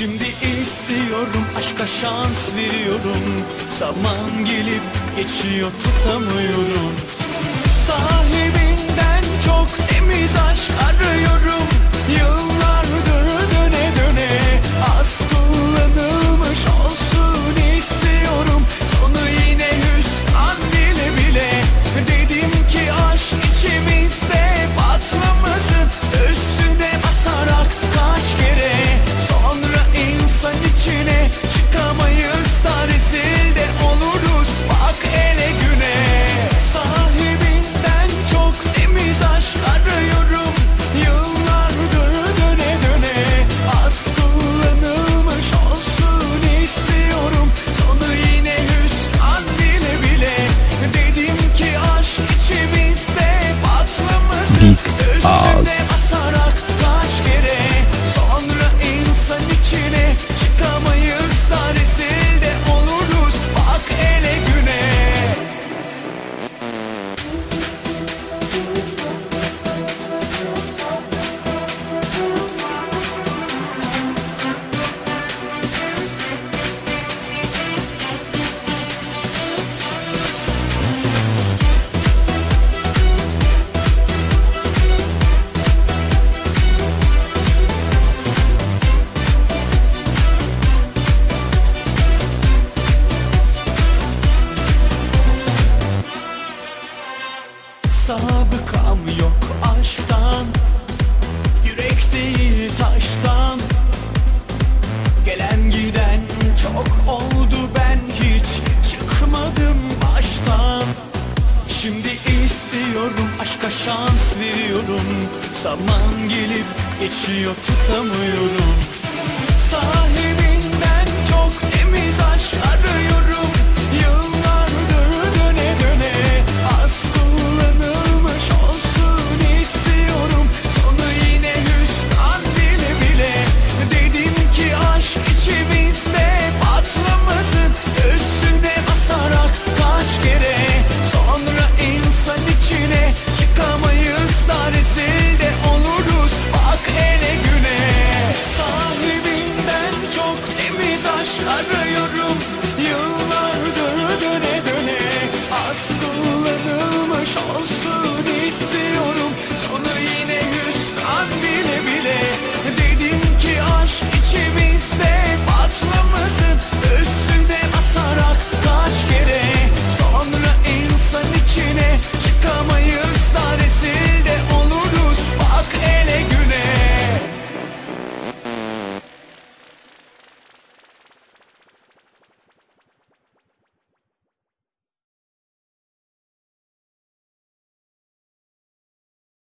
Şimdi istiyorum. Aşka şans veriyorum. Zaman gelip geçiyor tutamıyorum. Anlam yok aşktan Yürek değil taştan. Gelen giden çok oldu ben hiç Çıkmadım baştan. Şimdi istiyorum aşka şans veriyorum. Zaman gelip geçiyor tutamıyorum. Sahibinden çok temiz aşk arıyorum